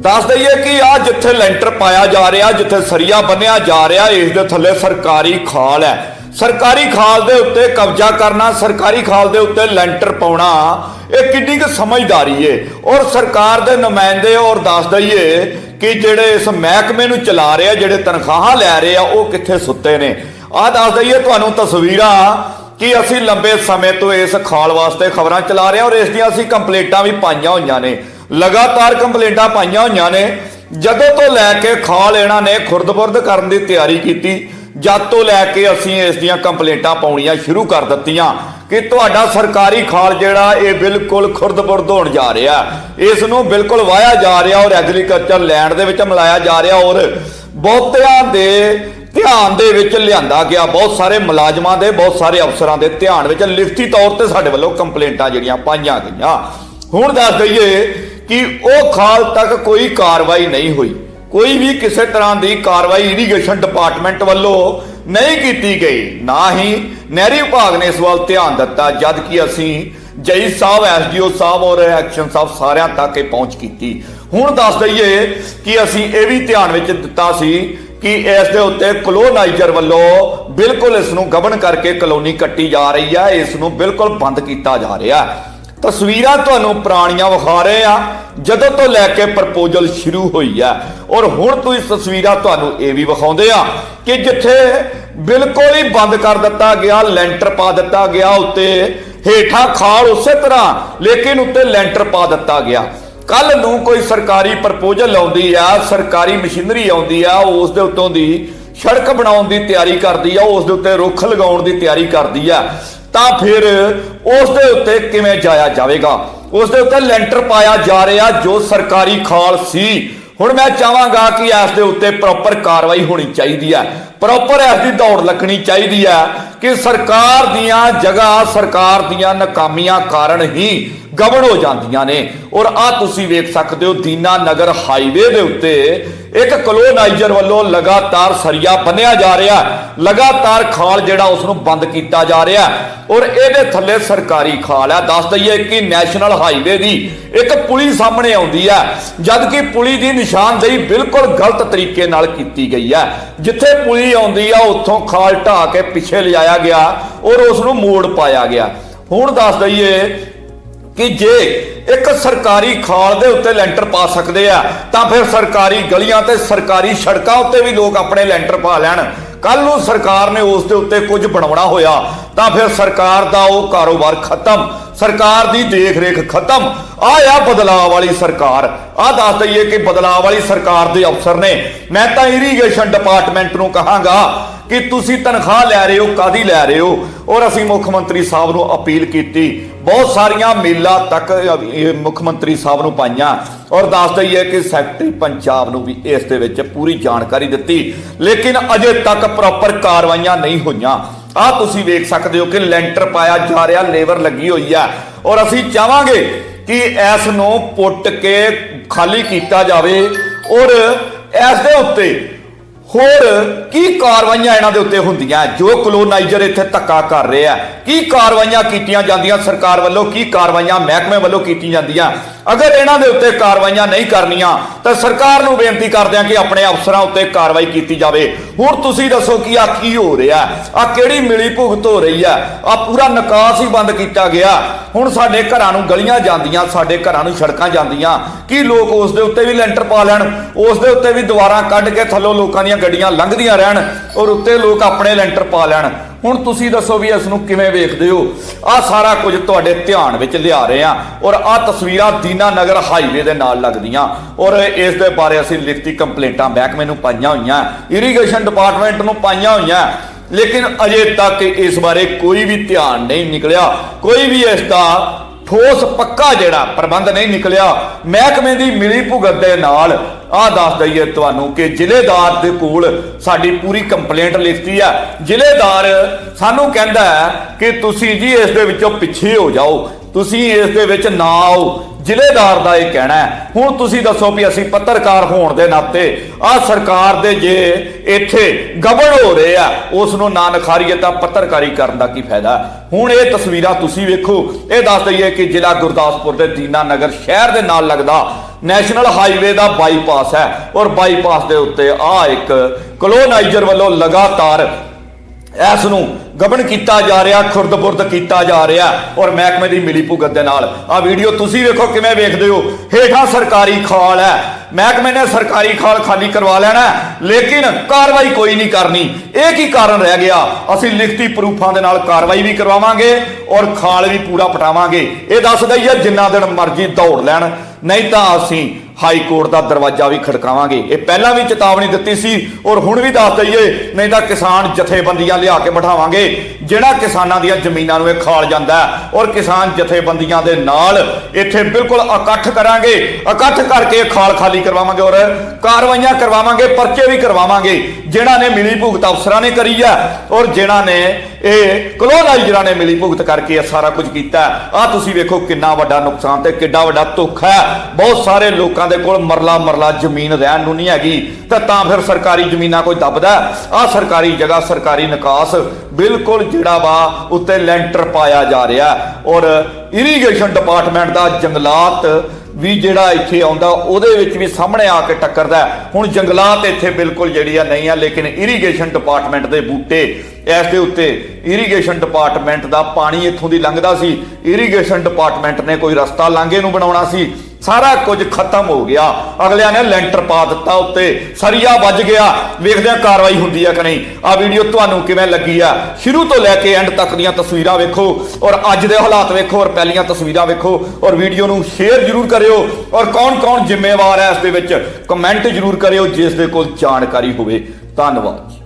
ਦੱਸ ਦਈਏ ਕਿ ਆ ਜਿੱਥੇ ਲੈਂਟਰ ਪਾਇਆ ਜਾ ਰਿਹਾ, ਜਿੱਥੇ ਸਰੀਆ ਬੰਨਿਆ ਜਾ ਰਿਹਾ, ਇਸ ਦੇ ਥੱਲੇ ਸਰਕਾਰੀ ਖਾਲ ਹੈ। ਸਰਕਾਰੀ ਖਾਲ ਦੇ ਉੱਤੇ ਕਬਜ਼ਾ ਕਰਨਾ, ਸਰਕਾਰੀ ਖਾਲ ਦੇ ਉੱਤੇ ਲੈਂਟਰ ਪਾਉਣਾ, ਇਹ ਕਿੰਨੀ ਕੁ ਸਮਝਦਾਰੀ ਏ। ਔਰ ਸਰਕਾਰ ਦੇ ਨੁਮਾਇੰਦੇ ਔਰ ਦੱਸ ਦਈਏ ਕਿ ਜਿਹੜੇ ਇਸ ਮਹਿਕਮੇ ਨੂੰ ਚਲਾ ਰਹੇ ਆ, ਜਿਹੜੇ ਤਨਖਾਹਾਂ ਲੈ ਰਹੇ ਆ, ਉਹ ਕਿੱਥੇ ਸੁੱਤੇ ਨੇ। ਆਹ ਦੱਸ ਦਈਏ ਤੁਹਾਨੂੰ ਤਸਵੀਰਾਂ ਕਿ ਅਸੀਂ ਲੰਬੇ ਸਮੇਂ ਤੋਂ ਇਸ ਖਾਲ ਵਾਸਤੇ ਖਬਰਾਂ ਚਲਾ ਰਹੇ ਹਾਂ ਔਰ ਇਸ ਦੀਆਂ ਅਸੀਂ ਕੰਪਲੇਂਟਾਂ ਵੀ ਪਾਈਆਂ ਹੋਈਆਂ ਨੇ। ਲਗਾਤਾਰ ਕੰਪਲੇਂਟਾਂ ਪਾਈਆਂ ਹੋਈਆਂ ਨੇ। ਜਦੋਂ ਤੋਂ ਲੈ ਕੇ ਖਾਲ ਇਹਨਾਂ ਨੇ, ਖੁਰਦਬੁਰਦ ਕਰਨ ਦੀ ਤਿਆਰੀ ਕੀਤੀ, ਜਦ ਤੋਂ ਲੈ ਕੇ ਅਸੀਂ ਇਸ ਦੀਆਂ ਕੰਪਲੇਂਟਾਂ ਪਾਉਣੀਆਂ ਸ਼ੁਰੂ ਕਰ ਦਿੱਤੀਆਂ ਕਿ ਤੁਹਾਡਾ ਸਰਕਾਰੀ ਖਾਲ ਜਿਹੜਾ, ਇਹ ਬਿਲਕੁਲ ਖੁਰਦਬੁਰਦ ਹੋਣ ਜਾ ਰਿਹਾ। ਇਸ ਨੂੰ ਬਿਲਕੁਲ ਵਾਇਆ ਜਾ ਰਿਹਾ ਔਰ ਐਗਰੀਕਲਚਰ ਲੈਂਡ ਦੇ ਵਿੱਚ ਮਿਲਾਇਆ ਜਾ ਰਿਹਾ ਔਰ ਬਹੁਤਿਆਂ ਦੇ ਧਿਆਨ ਦੇ ਵਿੱਚ ਲਿਆਂਦਾ ਗਿਆ। ਬਹੁਤ ਸਾਰੇ ਮੁਲਾਜ਼ਮਾਂ ਦੇ, ਬਹੁਤ ਸਾਰੇ ਅਫਸਰਾਂ ਦੇ ਧਿਆਨ ਵਿੱਚ ਲਿਖਤੀ ਤੌਰ ਤੇ ਸਾਡੇ ਵੱਲੋਂ ਕੰਪਲੇਂਟਾਂ ਜਿਹੜੀਆਂ ਪਾਈਆਂ ਗਈਆਂ। ਹੁਣ ਦੱਸ ਦਈਏ ਕਿ ਉਹ ਖਾਲ ਤੱਕ ਕੋਈ ਕਾਰਵਾਈ ਨਹੀਂ ਹੋਈ। ਕੋਈ ਵੀ ਕਿਸੇ ਤਰ੍ਹਾਂ ਦੀ ਕਾਰਵਾਈ ਇਰੀਗੇਸ਼ਨ ਡਿਪਾਰਟਮੈਂਟ ਵੱਲੋਂ ਨਹੀਂ ਕੀਤੀ ਗਈ। ਨਾ ਹੀ ਨਹਿਰੀ ਵਿਭਾਗ ਨੇ ਇਸ ਵੱਲ ਧਿਆਨ ਦਿੱਤਾ, ਜਦ ਕਿ ਅਸੀਂ ਜਈ ਸਾਹਿਬ, ਐਸਡੀਓ ਸਾਹਿਬ ਔਰ ਐਕਸ਼ਨ ਸਾਹਿਬ ਸਾਰਿਆਂ ਤੱਕ ਇਹ ਪਹੁੰਚ ਕੀਤੀ। ਹੁਣ ਦੱਸ ਦਈਏ ਕਿ ਅਸੀਂ ਇਹ ਵੀ ਧਿਆਨ ਵਿੱਚ ਦਿੱਤਾ ਸੀ ਕਿ ਇਸ ਦੇ ਉੱਤੇ ਕਲੋਨਾਈਜ਼ਰ ਵੱਲੋਂ ਬਿਲਕੁਲ ਇਸ ਨੂੰ ਗਬਨ ਕਰਕੇ ਕਲੋਨੀ ਕੱਟੀ ਜਾ ਰਹੀ ਹੈ। ਇਸ ਨੂੰ ਬਿਲਕੁਲ ਬੰਦ ਕੀਤਾ ਜਾ ਰਿਹਾ ਹੈ। ਤਸਵੀਰਾਂ ਤੁਹਾਨੂੰ ਪੁਰਾਣੀਆਂ ਵਿਖਾ ਰਹੇ ਆ, ਜਦੋਂ ਤੋਂ ਲੈ ਕੇ ਪ੍ਰਪੋਜ਼ਲ ਸ਼ੁਰੂ ਹੋਈ ਆ। ਔਰ ਹੁਣ ਤੋਂ ਇਸ ਤਸਵੀਰਾਂ ਤੁਹਾਨੂੰ ਇਹ ਵੀ ਵਿਖਾਉਂਦੇ ਆ ਕਿ ਜਿੱਥੇ ਬਿਲਕੁਲ ਹੀ ਬੰਦ ਕਰ ਦਿੱਤਾ ਗਿਆ, ਲੈਂਟਰ ਪਾ ਦਿੱਤਾ ਗਿਆ ਉੱਤੇ, ਹੇਠਾਂ ਖਾਲ ਉਸੇ ਤਰ੍ਹਾਂ, ਲੇਕਿਨ ਉੱਤੇ ਲੈਂਟਰ ਪਾ ਦਿੱਤਾ ਗਿਆ। ਕੱਲ ਨੂੰ ਕੋਈ ਸਰਕਾਰੀ ਪ੍ਰਪੋਜ਼ਲ ਆਉਂਦੀ ਆ, ਸਰਕਾਰੀ ਮਸ਼ੀਨਰੀ ਆਉਂਦੀ ਆ, ਉਸ ਦੇ ਉੱਤੋਂ ਦੀ ਸੜਕ ਬਣਾਉਣ ਦੀ ਤਿਆਰੀ ਕਰਦੀ ਆ, ਉਸ ਦੇ ਉੱਤੇ ਰੁੱਖ ਲਗਾਉਣ ਦੀ ਤਿਆਰੀ ਕਰਦੀ ਆ। ਤਾਂ ਫਿਰ ਉਸ ਦੇ ਉੱਤੇ ਕਿਵੇਂ ਜਾਇਆ ਜਾਵੇਗਾ? ਉਸ ਦੇ ਉੱਤੇ ਲੈਂਟਰ ਪਾਇਆ ਜਾ ਰਿਹਾ ਜੋ ਸਰਕਾਰੀ ਖਾਲ ਸੀ। ਹੁਣ ਮੈਂ ਚਾਹਾਂਗਾ ਕਿ ਇਸ ਦੇ ਉੱਤੇ ਪ੍ਰੋਪਰ ਕਾਰਵਾਈ ਹੋਣੀ ਚਾਹੀਦੀ ਹੈ। ਪ੍ਰੋਪਰ ਇਸ ਦੀ ਦੌੜ ਲੱਗਣੀ ਚਾਹੀਦੀ ਹੈ ਕਿ ਸਰਕਾਰ ਦੀਆਂ ਜਗ੍ਹਾ, ਸਰਕਾਰ ਦੀਆਂ ਨਾਕਾਮੀਆਂ ਕਾਰਨ ਹੀ ਗਵਨ ਹੋ ਜਾਂਦੀਆਂ ਨੇ। ਔਰ ਆ ਤੁਸੀਂ ਵੇਖ ਸਕਦੇ ਹੋ, ਦੀਨਾ ਨਗਰ ਹਾਈਵੇ ਦੇ ਉੱਤੇ ਇੱਕ ਕਲੋਨਾਈਜ਼ਰ ਵੱਲੋਂ ਲਗਾਤਾਰ ਸਰੀਆ ਬੰਨਿਆ ਜਾ ਰਿਹਾ ਲਗਾਤਾਰ ਖਾਲ ਜਿਹੜਾ ਉਸ ਨੂੰ ਬੰਦ ਕੀਤਾ ਜਾ ਰਿਹਾ ਔਰ ਇਹਦੇ ਥੱਲੇ ਸਰਕਾਰੀ ਖਾਲ ਹੈ। ਦੱਸ ਦਈਏ ਕਿ ਨੈਸ਼ਨਲ ਹਾਈਵੇ ਦੀ ਇੱਕ ਪੁਲੀ ਸਾਹਮਣੇ ਆਉਂਦੀ ਹੈ ਜਦ ਕਿ ਪੁਲੀ ਦੀ ਨਿਸ਼ਾਨਦੇਹੀ ਬਿਲਕੁਲ ਗਲਤ ਤਰੀਕੇ ਨਾਲ ਕੀਤੀ ਗਈ ਹੈ। ਜਿੱਥੇ ਪੁਲੀ ਆਉਂਦੀ ਆ, ਉੱਥੋਂ ਖਾਲ ਢਾ ਕੇ ਪਿੱਛੇ ਲਿਜਾਇਆ ਗਿਆ ਔਰ ਉਸ ਨੂੰ ਮੋੜ ਪਾਇਆ ਗਿਆ। ਹੁਣ ਦੱਸ ਦਈਏ ਕਿ ਜੇ ਇੱਕ ਸਰਕਾਰੀ ਖਾਲ ਦੇ ਉੱਤੇ ਲੈਂਟਰ ਪਾ ਸਕਦੇ ਆ, ਤਾਂ ਫਿਰ ਸਰਕਾਰੀ ਗਲੀਆਂ ਤੇ ਸਰਕਾਰੀ ਸੜਕਾਂ ਉੱਤੇ ਵੀ ਲੋਕ ਆਪਣੇ ਲੈਂਟਰ ਪਾ ਲੈਣ। ਕੱਲ ਨੂੰ ਸਰਕਾਰ ਨੇ ਉਸ ਦੇ ਉੱਤੇ ਕੁਝ ਬਣਾਉਣਾ ਹੋਇਆ, ਤਾਂ ਫਿਰ ਸਰਕਾਰ ਦਾ ਉਹ ਕਾਰੋਬਾਰ ਖਤਮ, ਸਰਕਾਰ ਦੀ ਦੇਖ ਰੇਖ ਖਤਮ। ਆ ਆ ਬਦਲਾਅ ਵਾਲੀ ਸਰਕਾਰ। ਆ ਦੱਸ ਦਈਏ ਕਿ ਬਦਲਾਅ ਵਾਲੀ ਸਰਕਾਰ ਦੇ ਅਫਸਰ ਨੇ। ਮੈਂ ਤਾਂ ਇਰੀਗੇਸ਼ਨ ਡਿਪਾਰਟਮੈਂਟ ਨੂੰ ਕਹਾਂਗਾ ਕਿ ਤੁਸੀਂ ਤਨਖਾਹ ਲੈ ਰਹੇ ਹੋ ਕਾਦੀ ਲੈ ਰਹੇ ਹੋ? ਔਰ ਅਸੀਂ ਮੁੱਖ ਮੰਤਰੀ ਸਾਹਿਬ ਨੂੰ ਅਪੀਲ ਕੀਤੀ ਬਹੁਤ ਸਾਰੀਆਂ ਮੇਲਾਂ ਤੱਕ ਮੁੱਖ ਮੰਤਰੀ ਸਾਹਿਬ ਨੂੰ ਪਾਈਆਂ ਔਰ ਦੱਸ ਦਈਏ ਕਿ ਸੈਕਟਰੀ ਪੰਜਾਬ ਨੂੰ ਵੀ ਇਸ ਦੇ ਵਿੱਚ ਪੂਰੀ ਜਾਣਕਾਰੀ ਦਿੱਤੀ। ਲੇਕਿਨ ਅਜੇ ਤੱਕ ਪ੍ਰੋਪਰ ਕਾਰਵਾਈਆਂ ਨਹੀਂ ਹੋਈਆਂ। ਆ ਤੁਸੀਂ ਵੇਖ ਸਕਦੇ ਹੋ ਕਿ ਲੈਂਟਰ ਪਾਇਆ ਜਾ ਰਿਹਾ, ਲੇਬਰ ਲੱਗੀ ਹੋਈ ਆ। ਔਰ ਅਸੀਂ ਚਾਹਾਂਗੇ ਕਿ ਇਸ ਨੂੰ ਪੁੱਟ ਕੇ ਖਾਲੀ ਕੀਤਾ ਜਾਵੇ ਔਰ ਇਸ ਦੇ ਉੱਤੇ ਹੋਰ ਕੀ ਕਾਰਵਾਈਆਂ ਇਹਨਾਂ ਦੇ ਉੱਤੇ ਹੁੰਦੀਆਂ? ਜੋ ਕਲੋਨਾਈਜ਼ਰ ਇੱਥੇ ਧੱਕਾ ਕਰ ਰਹੇ ਆ, ਕੀ ਕਾਰਵਾਈਆਂ ਕੀਤੀਆਂ ਜਾਂਦੀਆਂ ਸਰਕਾਰ ਵੱਲੋਂ? ਕੀ ਕਾਰਵਾਈਆਂ ਮਹਿਕਮੇ ਵੱਲੋਂ ਕੀਤੀਆਂ ਜਾਂਦੀਆਂ? ਅਗਰ ਇਹਨਾਂ ਦੇ ਉੱਤੇ ਕਾਰਵਾਈਆਂ ਨਹੀਂ ਕਰਨੀਆਂ, ਤਾਂ ਸਰਕਾਰ ਨੂੰ ਬੇਨਤੀ ਕਰਦੇ ਆ ਕਿ ਆਪਣੇ ਅਫਸਰਾਂ ਉੱਤੇ ਕਾਰਵਾਈ ਕੀਤੀ ਜਾਵੇ। ਹੁਣ ਤੁਸੀਂ ਦੱਸੋ ਕਿ ਆ ਕੀ ਹੋ ਰਿਹਾ ਆ ਕਿਹੜੀ ਮਿਲੀ ਭੁਗਤ ਹੋ ਰਹੀ ਆ ਆ ਪੂਰਾ ਨਿਕਾਸ ਹੀ ਬੰਦ ਕੀਤਾ ਗਿਆ। ਹੁਣ ਸਾਡੇ ਘਰਾਂ ਨੂੰ ਗਲੀਆਂ ਜਾਂਦੀਆਂ, ਸਾਡੇ ਘਰਾਂ ਨੂੰ ਸੜਕਾਂ ਜਾਂਦੀਆਂ। ਕੀ ਲੋਕ ਉਸ ਦੇ ਉੱਤੇ ਵੀ ਲੈਂਟਰ ਪਾ ਲੈਣ? ਉਸ ਦੇ ਉੱਤੇ ਵੀ ਦੁਬਾਰਾ ਕੱਢ ਕੇ ਥੱਲੋਂ ਲੋਕਾਂ ਦੀਆਂ ਗੱਡੀਆਂ ਲੰਘਦੀਆਂ ਰਹਿਣ ਔਰ ਉੱਤੇ ਲੋਕ ਆਪਣੇ ਲੈਂਟਰ ਪਾ ਲੈਣ? ਹੁਣ ਤੁਸੀਂ ਦੱਸੋ ਵੀ ਇਸ ਨੂੰ ਕਿਵੇਂ ਵੇਖਦੇ ਹੋ? ਆ ਸਾਰਾ ਕੁਝ ਤੁਹਾਡੇ ਧਿਆਨ ਵਿੱਚ ਲਿਆ ਰਹੇ ਆ ਔਰ ਆ ਤਸਵੀਰਾਂ ਦੀਨਾ ਨਗਰ ਹਾਈਵੇ ਦੇ ਨਾਲ ਲੱਗਦੀਆਂ। ਔਰ ਇਸ ਦੇ ਬਾਰੇ ਅਸੀਂ ਲਿਖਤੀ ਕੰਪਲੇਂਟਾਂ ਮਹਿਕਮੇ ਨੂੰ ਪਾਈਆਂ ਹੋਈਆਂ। ਇਰੀਗੇਸ਼ਨ ਡਿਪਾਰਟਮੈਂਟ ਨੂੰ ਪਾਈਆਂ ਹੋਈਆਂ। ਲੇਕਿਨ ਅਜੇ ਤੱਕ ਇਸ ਬਾਰੇ ਕੋਈ ਵੀ ਧਿਆਨ ਨਹੀਂ ਨਿਕਲਿਆ। ਕੋਈ ਵੀ ਇਸ ਦਾ ਠੋਸ ਪੱਕਾ ਜਿਹੜਾ ਪ੍ਰਬੰਧ ਨਹੀਂ ਨਿਕਲਿਆ, ਮਹਿਕਮੇ ਦੀ ਮਿਲੀ ਭੁਗਤ ਦੇ ਨਾਲ ਆਹ ਦੱਸ ਦਈਏ ਤੁਹਾਨੂੰ ਕਿ ਜ਼ਿਲ੍ਹੇਦਾਰ ਦੇ ਕੋਲ ਸਾਡੀ ਪੂਰੀ ਕੰਪਲੇਂਟ ਲਿਖਤੀ ਆ। ਜ਼ਿਲ੍ਹੇਦਾਰ ਸਾਨੂੰ ਕਹਿੰਦਾ ਹੈ ਕਿ ਤੁਸੀਂ ਜੀ ਇਸ ਦੇ ਵਿੱਚੋਂ ਪਿੱਛੇ ਹੋ ਜਾਓ, ਤੁਸੀਂ ਇਸ ਦੇ ਵਿੱਚ ਨਾ ਆਓ। ਜ਼ਿਲ੍ਹੇਦਾਰ ਦਾ ਇਹ ਕਹਿਣਾ ਹੈ। ਹੁਣ ਤੁਸੀਂ ਦੱਸੋ ਵੀ ਅਸੀਂ ਪੱਤਰਕਾਰ ਹੋਣ ਦੇ ਨਾਤੇ ਆ ਸਰਕਾਰ ਦੇ ਜੇ ਇੱਥੇ ਗਬਨ ਹੋ ਰਹੇ ਆ, ਉਸ ਨੂੰ ਨਾ ਨਖਾਰੀਏ ਤਾਂ ਪੱਤਰਕਾਰੀ ਕਰਨ ਦਾ ਕੀ ਫਾਇਦਾ? ਹੁਣ ਇਹ ਤਸਵੀਰਾਂ ਤੁਸੀਂ ਵੇਖੋ, ਇਹ ਦੱਸ ਦਈਏ ਕਿ ਜ਼ਿਲ੍ਹਾ ਗੁਰਦਾਸਪੁਰ ਦੇ ਦੀਨਾ ਨਗਰ ਸ਼ਹਿਰ ਦੇ ਨਾਲ ਲੱਗਦਾ ਨੈਸ਼ਨਲ ਹਾਈਵੇ ਦਾ ਬਾਈਪਾਸ ਹੈ ਔਰ ਬਾਈਪਾਸ ਦੇ ਉੱਤੇ ਆ ਇੱਕ ਕਲੋਨਾਈਜ਼ਰ ਵੱਲੋਂ ਲਗਾਤਾਰ ਇਸ ਨੂੰ ਗਬਨ ਕੀਤਾ ਜਾ ਰਿਹਾ, ਖੁਰਦ-ਬੁਰਦ ਕੀਤਾ ਜਾ ਰਿਹਾ ਔਰ ਮਹਿਕਮੇ ਦੀ ਮਿਲੀ ਭੁਗਤ ਦੇ ਨਾਲ। ਆ ਵੀਡੀਓ ਤੁਸੀਂ ਵੇਖੋ, ਕਿਵੇਂ ਵੇਖਦੇ ਹੋ? ਹੇਠਾਂ ਸਰਕਾਰੀ ਖਾਲ ਹੈ। ਮਹਿਕਮੇ ਨੇ ਸਰਕਾਰੀ ਖਾਲ ਖਾਲੀ ਕਰਵਾ ਲੈਣਾ ਲੇਕਿਨ ਕਾਰਵਾਈ ਕੋਈ ਨਹੀਂ ਕਰਨੀ। ਇਹ ਕੀ ਕਾਰਨ ਰਹਿ ਗਿਆ? ਅਸੀਂ ਲਿਖਤੀ ਪ੍ਰੂਫਾਂ ਦੇ ਨਾਲ ਕਾਰਵਾਈ ਵੀ ਕਰਵਾਵਾਂਗੇ ਔਰ ਖਾਲ ਵੀ ਪੂਰਾ ਪਟਾਵਾਂਗੇ। ਇਹ ਦੱਸ ਦਈਏ, ਜਿੰਨਾ ਦਿਨ ਮਰਜ਼ੀ ਦੌੜ ਲੈਣ, ਨਹੀਂ ਤਾਂ ਅਸੀਂ ਹਾਈ ਕੋਰਟ ਦਾ ਦਰਵਾਜ਼ਾ ਵੀ ਖੜਕਾਵਾਂਗੇ। ਇਹ ਪਹਿਲਾਂ ਵੀ ਚੇਤਾਵਨੀ ਦਿੱਤੀ ਸੀ ਔਰ ਹੁਣ ਵੀ ਦੱਸ ਦਈਏ, ਨਹੀਂ ਤਾਂ ਕਿਸਾਨ ਜਥੇਬੰਦੀਆਂ ਲਿਆ ਕੇ ਬਿਠਾਵਾਂਗੇ। ਜਿਹੜਾ ਕਿਸਾਨਾਂ ਦੀਆਂ ਜ਼ਮੀਨਾਂ ਨੂੰ ਇਹ ਖਾਲ ਜਾਂਦਾ ਔਰ ਕਿਸਾਨ ਜਥੇਬੰਦੀਆਂ ਦੇ ਨਾਲ ਇੱਥੇ ਬਿਲਕੁਲ ਇਕੱਠ ਕਰਾਂਗੇ। ਇਕੱਠ ਕਰਕੇ ਖਾਲ ਖਾਲੀ ਕਰਵਾਵਾਂਗੇ ਔਰ ਕਾਰਵਾਈਆਂ ਕਰਵਾਵਾਂਗੇ, ਪਰਚੇ ਵੀ ਕਰਵਾਵਾਂਗੇ। ਜਿਹੜਾ ਨੇ ਮਿਲੀ ਭੁਗਤ ਅਫਸਰਾਂ ਨੇ ਕਰੀ ਆ ਔਰ ਜਿਹੜਾ ਨੇ ਇਹ ਕਲੋਨਾਈਜ਼ਰਾਂ ਨੇ ਮਿਲੀ ਭੁਗਤ ਕਰਕੇ ਇਹ ਸਾਰਾ ਕੁਝ ਕੀਤਾ। ਆ ਤੁਸੀਂ ਵੇਖੋ ਕਿੰਨਾ ਵੱਡਾ ਨੁਕਸਾਨ ਤੇ ਕਿੱਡਾ ਵੱਡਾ ਧੋਖਾ ਹੈ। ਬਹੁਤ ਸਾਰੇ ਲੋਕਾਂ ਦੇ ਕੋਲ ਮਰਲਾ ਮਰਲਾ ਜ਼ਮੀਨ ਰਹਿਣ ਨੂੰ ਨਹੀਂ ਹੈਗੀ। ਤਾਂ ਤਾਂ ਫਿਰ ਸਰਕਾਰੀ ਜ਼ਮੀਨਾਂ ਕੋਈ ਦੱਬਦਾ ਆ ਸਰਕਾਰੀ ਜਗ੍ਹਾ, ਸਰਕਾਰੀ ਨਿਕਾਸ ਬਿਲਕੁਲ ਜਿਹੜਾ ਵਾ ਉੱਤੇ ਲੈਂਟਰ ਪਾਇਆ ਜਾ ਰਿਹਾ ਔਰ ਇਰੀਗੇਸ਼ਨ ਡਿਪਾਰਟਮੈਂਟ ਦਾ ਜੰਗਲਾਤ ਵੀ ਜਿਹੜਾ ਇੱਥੇ ਆਉਂਦਾ, ਉਹਦੇ ਵਿੱਚ ਵੀ ਸਾਹਮਣੇ ਆ ਕੇ ਟੱਕਰਦਾ ਹੁਣ ਜੰਗਲਾਤ ਇੱਥੇ ਬਿਲਕੁਲ ਜਿਹੜੀ ਆ ਨਹੀਂ ਆ, ਲੇਕਿਨ ਇਰੀਗੇਸ਼ਨ ਡਿਪਾਰਟਮੈਂਟ ਦੇ ਬੂਟੇ ਇਸ ਦੇ ਉੱਤੇ ਇਰੀਗੇਸ਼ਨ ਡਿਪਾਰਟਮੈਂਟ ਦਾ ਪਾਣੀ ਇੱਥੋਂ ਦੀ ਲੰਘਦਾ ਸੀ। ਇਰੀਗੇਸ਼ਨ ਡਿਪਾਰਟਮੈਂਟ ਨੇ ਕੋਈ ਰਸਤਾ ਲਾਂਘੇ ਨੂੰ ਬਣਾਉਣਾ ਸੀ। ਸਾਰਾ ਕੁਝ ਖਤਮ ਹੋ ਗਿਆ। ਅਗਲਿਆਂ ਨੇ ਲੈਂਟਰ ਪਾ ਦਿੱਤਾ ਉੱਤੇ। ਸਰੀਆ ਵੱਜ ਗਿਆ। ਵੇਖਦੇ ਆ ਕਾਰਵਾਈ ਹੁੰਦੀ ਆ ਕਿ ਨਹੀਂ। ਆ ਵੀਡੀਓ ਤੁਹਾਨੂੰ ਕਿਵੇਂ ਲੱਗੀ ਆ? ਸ਼ੁਰੂ ਤੋਂ ਲੈ ਕੇ ਐਂਡ ਤੱਕ ਦੀਆਂ ਤਸਵੀਰਾਂ ਵੇਖੋ ਔਰ ਅੱਜ ਦੇ ਹਾਲਾਤ ਵੇਖੋ ਔਰ ਪਹਿਲੀਆਂ ਤਸਵੀਰਾਂ ਵੇਖੋ ਔਰ ਵੀਡੀਓ ਨੂੰ ਸ਼ੇਅਰ ਜ਼ਰੂਰ ਕਰਿਓ ਔਰ ਕੌਣ-ਕੌਣ ਜ਼ਿੰਮੇਵਾਰ ਹੈ ਇਸ ਦੇ ਵਿੱਚ? ਕਮੈਂਟ ਜ਼ਰੂਰ ਕਰਿਓ ਜਿਸ ਦੇ ਕੋਲ ਜਾਣਕਾਰੀ ਹੋਵੇ। ਧੰਨਵਾਦ।